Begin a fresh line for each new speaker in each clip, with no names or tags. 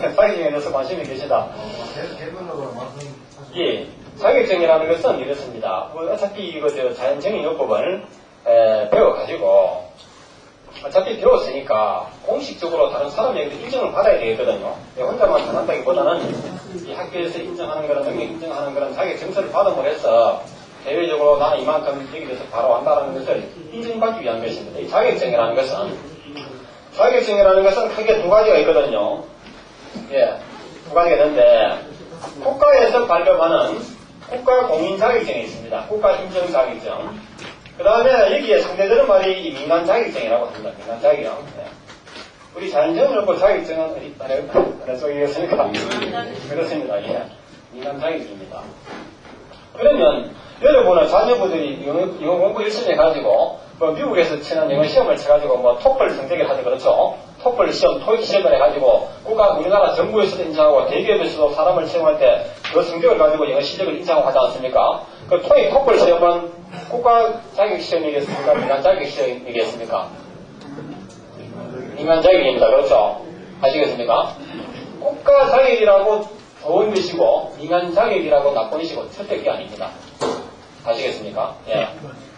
자격증에 대해서 관심이 계시다. 예, 자격증이라는 것은 이렇습니다. 뭐 어차피 이거 저 자연정의 요법을 에, 배워가지고 어차피 배웠으니까 공식적으로 다른 사람에게도 인정을 받아야 되거든요. 예, 혼자만 잘한다기보다는 이 학교에서 인정하는 그런 능력 인정하는 그런 자격증서를 받음으로 해서 대외적으로 나는 이만큼 여기 대해서 바로 한다는 것을 인정받기 위한 것입니다. 이 자격증이라는 것은 자격증이라는 것은 크게 두 가지가 있거든요. 예, 있는데 국가에서 발급하는 국가 공인 자격증이 있습니다. 국가 인정 자격증. 그 다음에 여기에 상대되는 말이 이 민간 자격증이라고 합니다. 민간 자격증. 네. 우리 자연정의로법 자격증은 어디 아래 쪽이겠습니까? 그렇습니다. 예. 민간 자격증입니다. 그러면 여러분은 자녀분들이 영어, 영어 공부 열심히 해가지고 뭐 미국에서 치는 영어 시험을 쳐가지고 뭐 토플 성적을 하지 그렇죠? 토플 시험, 토익 시험을 해가지고 국가 우리나라 정부에서도 인정하고 대기업에서도 사람을 채용할 때 그 성적을 가지고 영어 실력을 인정하고 하지 않습니까? 그 토익 토플 시험은 국가 자격 시험이겠습니까? 민간 자격 시험이겠습니까? 민간 자격입니다. 그렇죠? 아시겠습니까? 국가 자격이라고 좋은 것이고 민간 자격이라고 나쁜 것이고 선택이 아닙니다. 아시겠습니까? 예.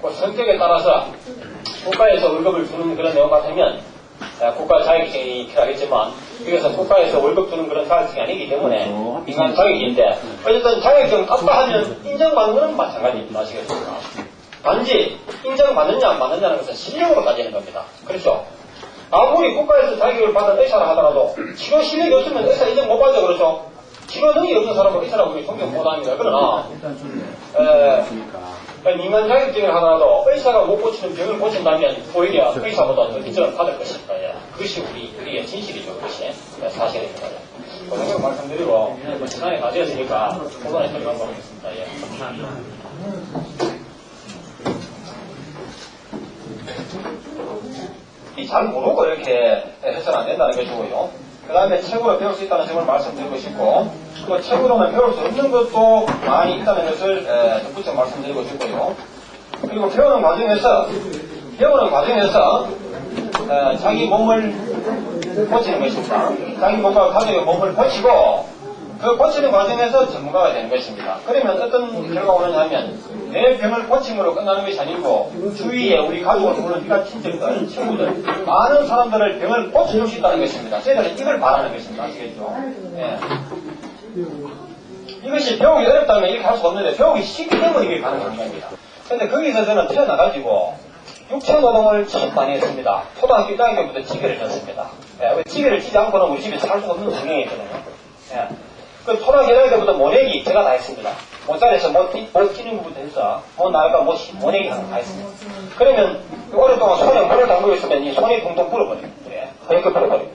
그 성격에 따라서 국가에서 월급을 주는 그런 내용 같으면 예, 국가 자격증이 필요하겠지만 여기서 국가에서 월급 주는 그런 자격증이 아니기 때문에 민간 자격인데 어쨌든 자격증 땄다 하면 인정받는 것은 마찬가지입니다. 아시겠습니까? 단지 인정받느냐 안 받느냐는 것은 실력으로 따지는 겁니다. 그렇죠? 아무리 국가에서 자격을 받은 의사라 하더라도 치료 실력이 없으면 의사 인정 못 받죠. 그렇죠? 치료 능력이 없는 사람은 의사라고 우리 존경 못 합니다. 그러나 에, 민간 자격증을 하더라도 의사가 못 고치는 병을 고친다면 오히려 의사보다 더 인정을 받을 것입니다. 예. 그것이 우리, 우리의 진실이죠. 그것이 예, 사실입니다. 예. 그 정도 말씀드리고 뭐 시간이 다 되었으니까 고단에 들어가고 하겠습니다. 예. 이잘 모르고 이렇게 해서는 안 된다는 것이고요. 그 다음에 책으로 배울 수 있다는 점을 말씀드리고 싶고, 그 책으로는 배울 수 없는 것도 많이 있다는 것을 에, 덧붙여 말씀드리고 싶고요. 그리고 배우는 과정에서, 배우는 과정에서 에, 자기 몸을 고치는 것입니다. 자기 몸과 가족의 몸을 고치고, 그 고치는 과정에서 전문가가 되는 것입니다. 그러면 어떤 결과가 오느냐면 내 병을 고침으로 끝나는 것이 아니고 주위에 우리 가족을 보는 우리가 친척들, 친구들 많은 사람들을 병을 고쳐줄 수 있다는 것입니다. 저희들은 이걸 바라는 것입니다. 아시겠죠? 예. 이것이 배우기 어렵다면 이렇게 할 수 없는데 배우기 쉽기 때문에 이게 가능한 겁니다. 근데 거기서 저는 태어나가지고 육체 노동을 참 많이 했습니다. 초등학교 1학년부터 지게를 졌습니다. 예, 지게를 치지 않고는 우리 집에 살 수 없는 환경이거든요. 예. 그 1학년 때부터 모내기 제가 다 했습니다. 모짜리에서 못, 뛰- 못 뛰는 부분부터 해서 못 나갈까 못, 모내기 하는 거 다 했습니다. 그러면 오랫동안 손에 물을 담그고 있으면 이 손이 붕붕 불어버려요. 예. 허옇게 불어버려요.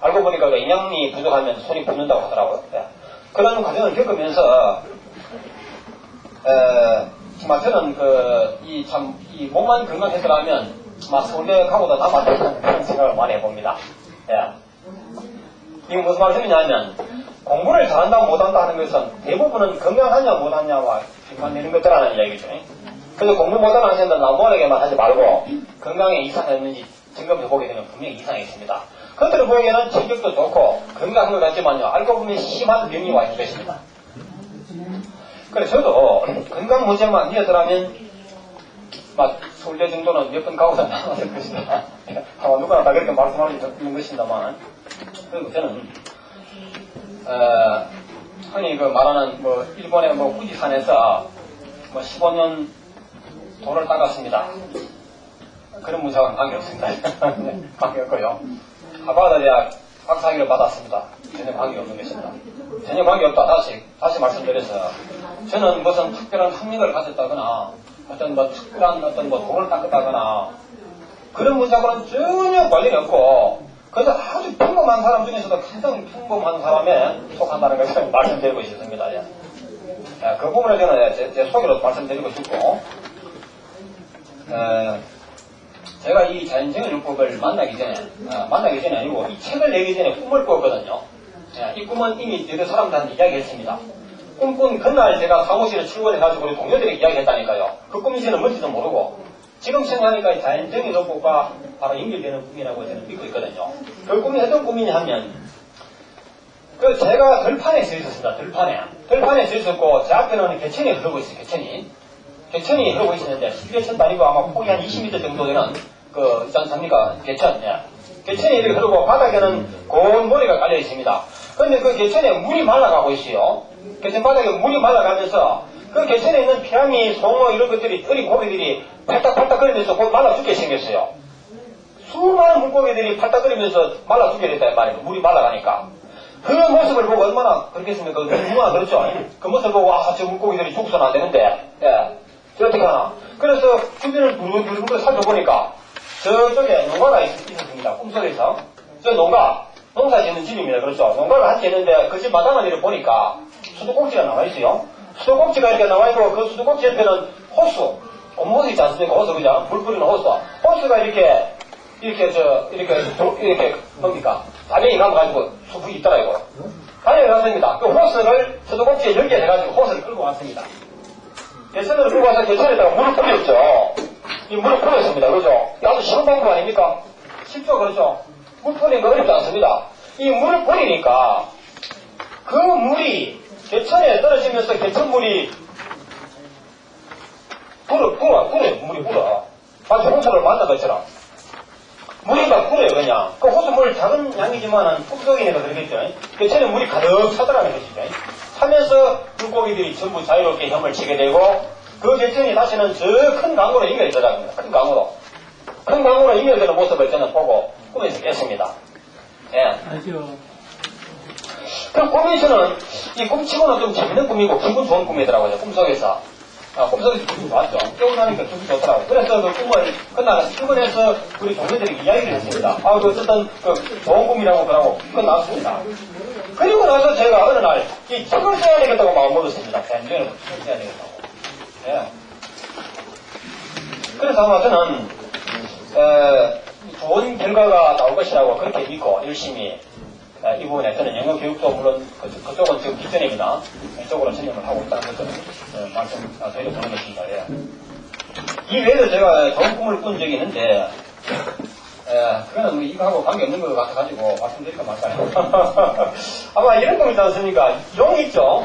알고 보니까 그营养이 부족하면 손이 붓는다고 하더라고요. 예. 그런 과정을 겪으면서 에, 정말 저는 그, 이 참, 이 몸만 건강했더라면, 막 서울대 가고도 남았다는 생각을 많이 해봅니다. 예. 이게 무슨 말씀이냐면, 공부를 잘한다고 못한다 하는 것은 대부분은 건강하냐 못하냐와 연관되는 것들라는 이야기죠. 그래서 공부 못하는 학생들은 나무하게만 하지 말고, 건강에 이상이 없는지 점검해 보게 되면 분명히 이상이 있습니다. 그들을 보기에는 체격도 좋고, 건강한 것 같지만요, 알고 보면 심한 병이 와 있는 것입니다. 그래 저도 건강 문제만 이어서라면 막 서울대 정도는 몇 번 가고도 나왔을 것이다. 아마 누구나 다 그렇게 말씀하는 것입니다만 그리고 저는 어, 흔히 그 말하는 뭐 일본의 뭐 후지산에서 뭐 15년 돌을 닦았습니다. 그런 문제와는 관계없습니다. 네, 관계없고요. 하버드 대학 박사학위를 받았습니다. 전혀 관계없는 것입니다. 전혀 관계없다. 다시, 다시 말씀드려서 저는 무슨 특별한 학력을 가졌다거나 어떤 뭐 특별한 어떤 뭐 돈을 닦았다거나 그런 문제하고는 전혀 관련이 없고 그래서 아주 평범한 사람 중에서도 가장 평범한 사람에 속한다는 것을 말씀드리고 싶습니다. 예. 예, 그 부분을 저는 제, 제 소개로 말씀드리고 싶고 에, 제가 이 자연생활 율법을 만나기 전에, 아, 만나기 전에 아니고 이 책을 내기 전에 꿈을 꿨거든요. 예, 이 꿈은 이미 여러 사람들한테 이야기했습니다. 꿈꾼 그날 제가 사무실에 출근해가지고 우리 동료들에게 이야기했다니까요. 그 꿈이 저는 뭔지도 모르고 지금 생각하니까 이 자연생활 율법과 바로 연결되는 꿈이라고 저는 믿고 있거든요. 그 꿈이 어떤 꿈이냐 하면 그 제가 들판에 서 있었습니다. 들판에. 들판에 서 있었고 제 앞에는 개천이 흐르고 있어요. 개천이. 개천이 흐르고 있었는데 10개천 다니고 아마 폭이 한 20m 정도 되는 그 있지 않습니까? 개천. 예. 개천이 이렇게 흐르고 바닥에는 고운 모래가 깔려 있습니다. 근데 그 개천에 물이 말라가고 있어요. 개천 바닥에 물이 말라가면서 그 개천에 있는 피라미, 송어 이런 것들이 어린 고기들이 팔딱팔딱 거리면서 곧 말라 죽게 생겼어요. 수많은 물고기들이 팔딱거리면서 말라 죽게 됐단 말이에요. 물이 말라가니까. 그 모습을 보고 얼마나 그렇겠습니까? 얼마나 그렇죠? 그 모습을 보고, 아, 저 물고기들이 죽어서는 안 되는데, 예. 저 어떻게 하나. 그래서 주변을 두루두루 살펴보니까, 저쪽에 농가가 있, 있었습니다. 꿈속에서. 저 농가, 농사 짓는 집입니다. 그렇죠? 농가를 한 채 있는데, 그 집 마당을 이렇게 보니까, 수도꼭지가 나와 있어요. 수도꼭지가 이렇게 나와 있고, 그 수도꼭지 옆에는 호수, 온모수 있지 않습니까? 호수, 그죠? 물 뿌리는 호수. 호수가 이렇게, 이렇게 저 이렇게 도- 이렇게 뭡니까? 달력이 감아가지고 수북이 있더라 이거. 달력이 갔습니다. 그 호스를 수도꼭지에 연결해가지고 호스를 끌고 왔습니다. 개천을 끌고 와서 개천에다가 물을 뿌렸죠. 이 물을 뿌렸습니다. 그죠? 아주 쉬운 방법 아닙니까? 쉽죠? 그렇죠? 물 뿌리는 거 어렵지 않습니다. 이 물을 뿌리니까 그 물이 개천에 떨어지면서 개천물이 불어 불어 불어 물이 불어 마치 홍수를 만난 것처럼 물이 막 뿌려요, 그냥. 그 호수물 작은 양이지만은 푹석이니까 그러겠죠. 그 전에 물이 가득 차더라는 것이죠. 하면서 물고기들이 전부 자유롭게 혐을 치게 되고, 그 개천이 다시는 저 큰 강으로 연결되더랍니다. 큰 강으로. 큰 강으로 연결되는 모습을 저는 보고 꿈에서 깼습니다. 예.
아시 오.
그 꿈에서는 이 꿈치고는 좀 재밌는 꿈이고 기분 좋은 꿈이더라고요. 꿈속에서. 아, 꿈속에서 기분 좋았죠. 깨고 나니까 기분 좋더라고요. 그래서 그 꿈을 끝나서 출근해서 우리 동료들에게 이야기를 했습니다. 아, 그 어쨌든 그 좋은 꿈이라고 그러고 끝났습니다. 그리고 나서 제가 어느 날 이 책을 써야 되겠다고 마음먹었습니다. 대한민국을 책을 써야 되겠다고. 예. 그래서 아마 저는 에, 좋은 결과가 나올 것이라고 그렇게 믿고 열심히 에, 이 부분에 저는 영어 교육도 물론 그, 그쪽은 지금 기존입니다. 이쪽으로 전념을 하고 있다는 것을 에, 말씀 아, 드리는 것입니다. 예. 이 외에도 제가 좋은 꿈을 꾼 적이 있는데 에, 그거는 뭐 이거하고 관계없는 것 같아가지고 말씀드릴까 말까요? 아마 이런 꿈 있지 않습니까? 용 있죠?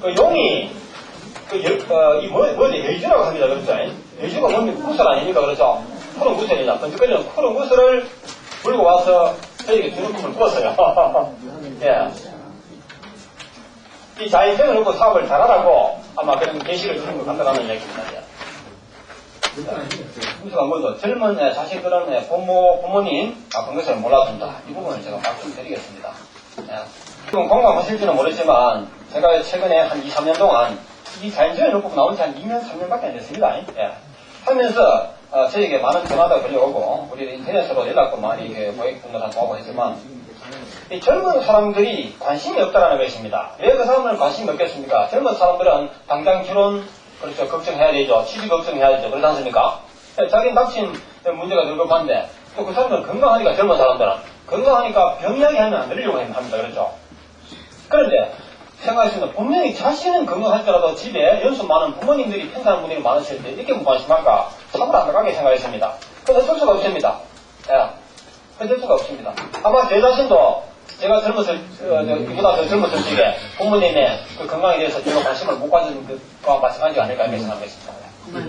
그 용이 그 여, 어, 이 뭐, 뭐지? 여주라고 합니다. 그렇죠? 여주가 뭡니까? 구슬 아닙니까? 그렇죠? 푸른 구슬이냐. 번쩍거리는 푸른 구슬을 물고 와서 저에게 주는 꿈을 꾸었어요. 예. 이 자의성을 놓고 사업을 잘하라고 아마 그런 계시를 주는 것 같다는 이야기입니다. 예. 구슬가 뭐죠? 젊은 예, 자식들은 예, 부모, 부모님 아픈 것을 몰라준다. 이 부분을 제가 말씀드리겠습니다. 예. 지금 공감하실지는 모르지만 제가 최근에 한 2, 3년 동안 이 자연주의 놓고 나온 지 한 2년, 3년밖에 안 됐습니다. 예. 하면서 어, 저에게 많은 전화도 걸려오고 우리 인터넷으로 연락도 많이 이렇게 고객분들한테 오고 했지만 이 젊은 사람들이 관심이 없다라는 것입니다. 왜 그 사람들은 관심이 없겠습니까? 젊은 사람들은 당장 결혼 그렇죠 걱정해야 되죠. 취직 걱정해야 되죠. 그렇지 않습니까? 예, 자기는 닥친 문제가 늘 급한데 또 그 사람들은 건강하니까 젊은 사람들은 건강하니까 병 이야기하면 안 들으려고 합니다. 그렇죠? 그런데 생각했습니다. 분명히 자신은 건강할지라도 집에 연수 많은 부모님들이 편찮은 분들이 많으실 때 이렇게 무관심할까 사고를 안 나가게 생각했습니다. 그래서 어쩔 수가 없습니다. 예. 어쩔 수가 없습니다. 아마 제 자신도 제가 젊었을, 어, 저, 이보다 더 젊었을 적에 부모님의 그 건강에 대해서 제가 관심을 못 가진 것과 마찬가지가 아닐까 이렇게 생각했습니다.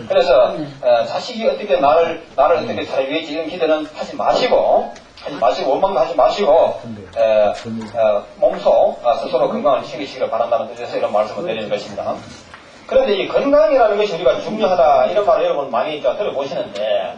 그래서 어, 자식이 어떻게 나를 나를 어떻게 잘 위해지 이런 기대는 하지 마시고 하지 마시고 원망도 하지 마시고 에, 어, 몸소 어, 스스로 건강을 챙기시기를 바란다는 뜻에서 이런 말씀을 드리는 것입니다. 그런데 이 건강이라는 것이 우리가 중요하다 이런 말을 여러분 많이 저 들어보시는데